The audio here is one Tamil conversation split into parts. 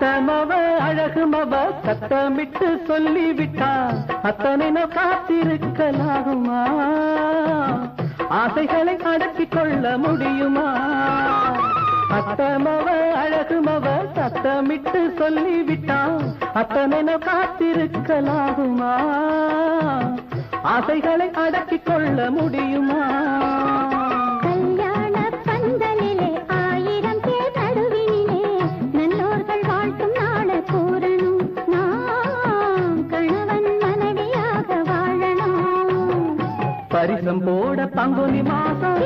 அத்தமவ அழகுமவ சத்தமிட்டு சொல்லிவிட்டான். அத்தனை நோ காத்திருக்கலாகுமா? ஆசைகளை அடக்கிக் கொள்ள முடியுமா? அத்தமவ அழகுமவ சத்தமிட்டு சொல்லிவிட்டான். அத்தனை நோ காத்திருக்கலாகுமா? ஆசைகளை அடக்கிக் கொள்ள முடியுமா? பரிசம் போட பங்குனி மாசம்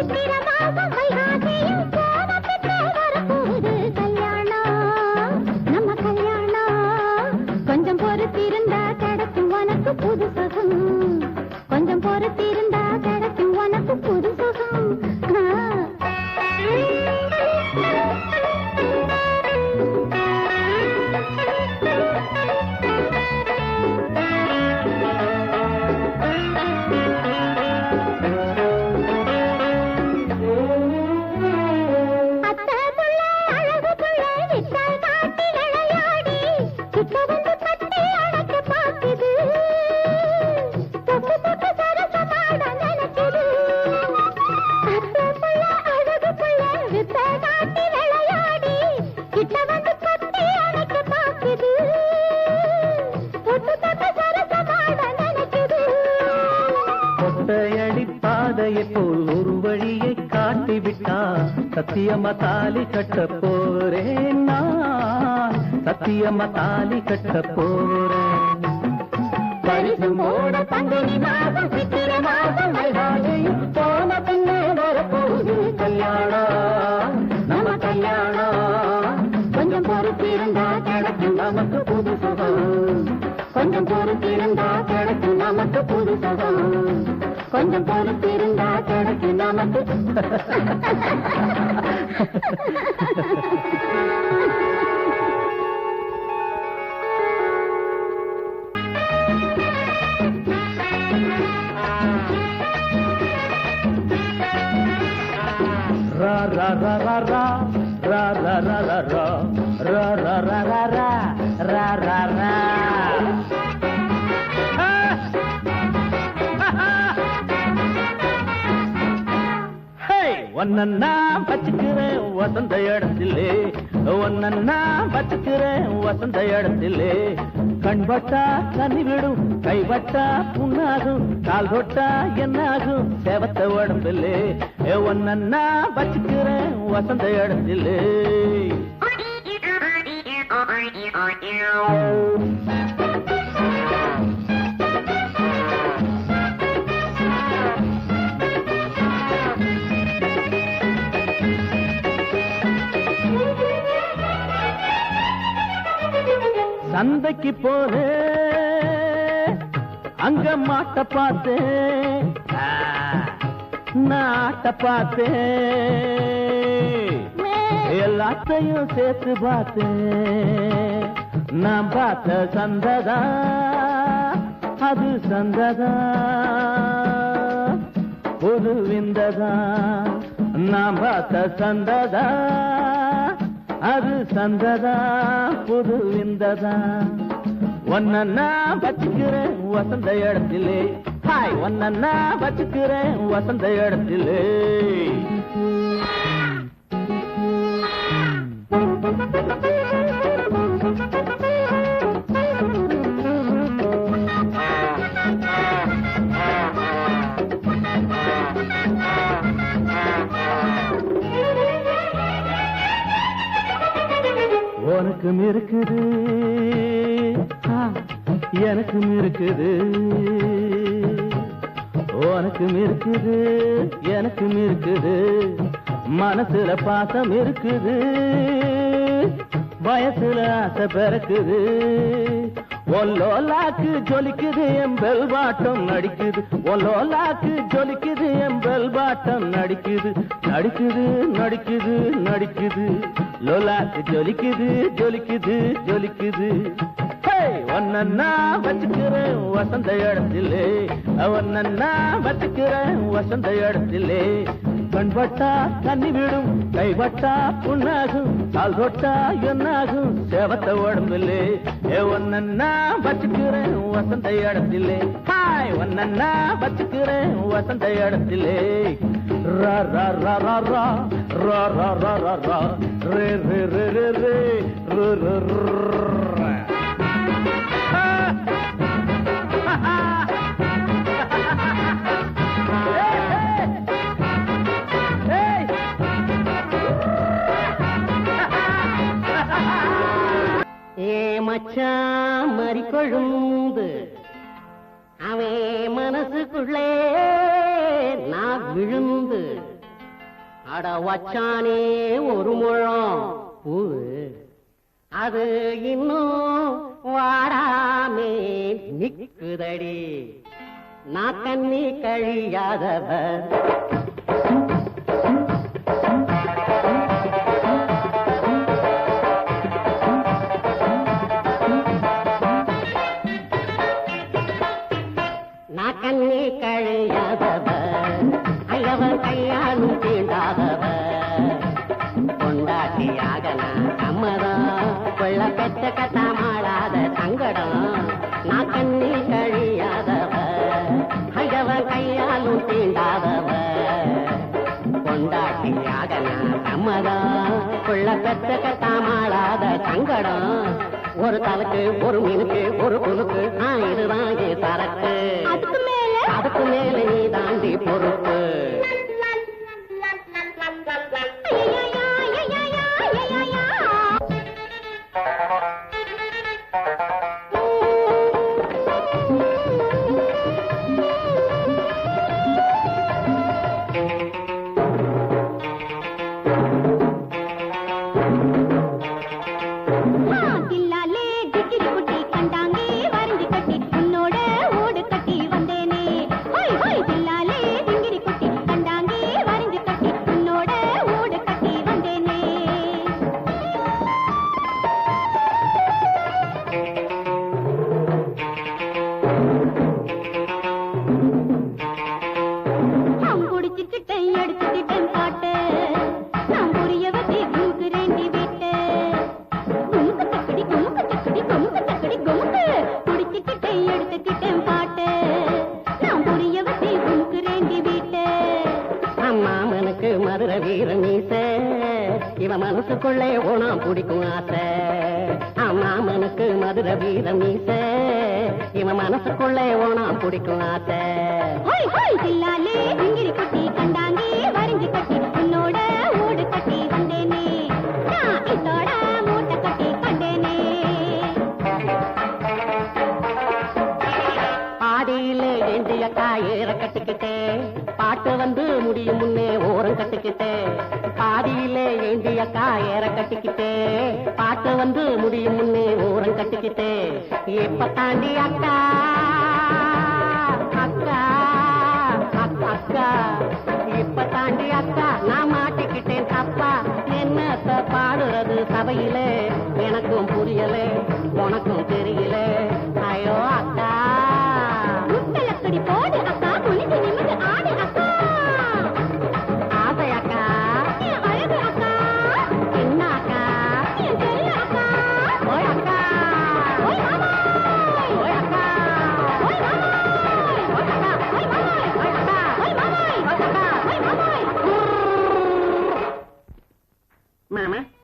கொஞ்சம் பொறுத்திருந்தா கிடைக்கும் உனக்கு புது சுகம். கொஞ்சம் பொறுத்திருந்தா சத்தியமா தாலி கட்ட போறேன் நான் சத்தியமா தாலி கட்ட போறேன் பரிசும் போட பங்குனி மாதம் மாதம் போன பின்னே வரப்போகுது கல்யாணம் நம்ம கல்யாணம் கொஞ்சம் பொறுத்திருந்தா கிடைக்கும் நமக்கு புது சுகம். கொஞ்சம் பொறுத்திருந்தா கிடைக்கும் நமக்கு புது சுகம். கொஞ்சம் பொறுத்திருந்தா கிடைக்கும் நமக்கு ra ra ra ra. Ra ra ra ra ra. Ra ra ra ra ra ra ra ra ஒன்னா வச்சுக்கிறேன் வசந்த இடத்திலே ஒன்னா வச்சுக்கிறேன் வசந்த இடத்திலே. கண்பட்டா தண்ணி விடும் கைபட்டா புண்ணாகும் கால் தொட்டா என்னாகும் சேவத்த உடம்பிலே. ஒன்னா வச்சுக்கிறேன் வசந்த இடத்திலே. சந்தைக்கு போறேன் அங்க மாட்ட பார்த்தேன் நாட்ட பார்த்தேன் எல்லாத்தையும் சேர்த்து பார்த்து நான் பார்த்த சந்ததா? அது சந்ததா? புது விந்ததா? நான் பார்த்த சந்ததா? அது சந்ததா? புது விந்ததா? ஒன்னா வச்சுக்கிறேன் வசந்த இடத்திலே. ஹாய் ஒன்னா வச்சுக்கிறேன் வசந்த இடத்திலே. உனக்கும் இருக்குது. எனக்கும் இருக்குது. உனக்கும் இருக்குது எனக்கும் இருக்குது. மனசுல பாசம் இருக்குது. வயசுல ஆசை பிறக்குது. ஒல்லோலாக்கு ஜொலிக்குது எம்பெல் பாட்டம் நடிக்குது. ஒல்லோலாக்கு ஜொலிக்குது எம்பெல் பாட்டம் நடிக்குது. நடிக்குது நடிக்குது நடிக்குது. லோலாக்கு ஜொலிக்குது ஜொலிக்குது ஜொலிக்குது. ஒன்னா வச்சுக்கிறேன் வசந்த இடத்திலே. ஒன்னா வச்சுக்கிறேன் வசந்த இடத்திலே. கண்பட்டா தண்ணி விடும் கைபட்டா புண்ணாகும் கால் தொட்டா என்னாகும்? சேவத்த உடம்பில்லே ஏ ஒன்னா வச்சுக்கிறேன் வசந்த இடத்திலே ஹாய் ஒன்னா வச்சுக்கிறேன் வசந்த இடத்திலே ரா ரா ரா ரா ரா ரா ரா. ரா ரா ரே ரே ரே. ரே ரே ரே. மச்சான் மறி கொழுந்து. அவன் மனசுக்குள்ளே நான் விழுந்து. அட வச்சானே ஒரு முழம் பூ அது இன்னும் வாடாமே நிக்குதடி. நான் கண்ணி கழியாதவர் கட்டமாளாத தங்கடம் நான் கண்ணி கழியாதவ ஐயவ கையாலும் தீண்டாதவ கொண்டாட்டியாக நான் நம்மதான் புள்ள பெத்த கட்டமாளாத தங்கடம் ஒரு தலுக்கு ஒரு மினுக்கு ஒரு குலுக்கு நான் இதுதான் சரக்கு. அதுக்கு மேல? நீ தாண்டி பொறுப்பு மதுர வீர மீச இவ மனசுக்குள்ளே ஓனா பிடிக்கும் ஆசை. மாமனுக்கு மதுரை வீர மீச இவ மனசுக்குள்ளே ஓனா பிடிக்கும் ஆசை. ஹோய் ஹோய் குட்டி கண்டாங்கே. கட்டி உன்னோட ஓடு கட்டி வந்தேனே. நான் இதோட மூட்டை கட்டி கண்டேனே. கட்டிக்கிட்டே. பாட்டு வந்து முடியும் முன்னே ஓரம் கட்டிக்கிட்டே பாடியிலே ஏந்திய காயேற கட்டிக்கிட்டே பாட்டு வந்து முடியும் முன்னே ஓரம் கட்டிக்கிட்டே எப்ப தாண்டி அக்கா அக்கா அக்கா அக்கா இப்ப தாண்டி அக்கா நான் மாட்டிக்கிட்டேன் தப்பா என்னத்த பாடுறது சபையிலே?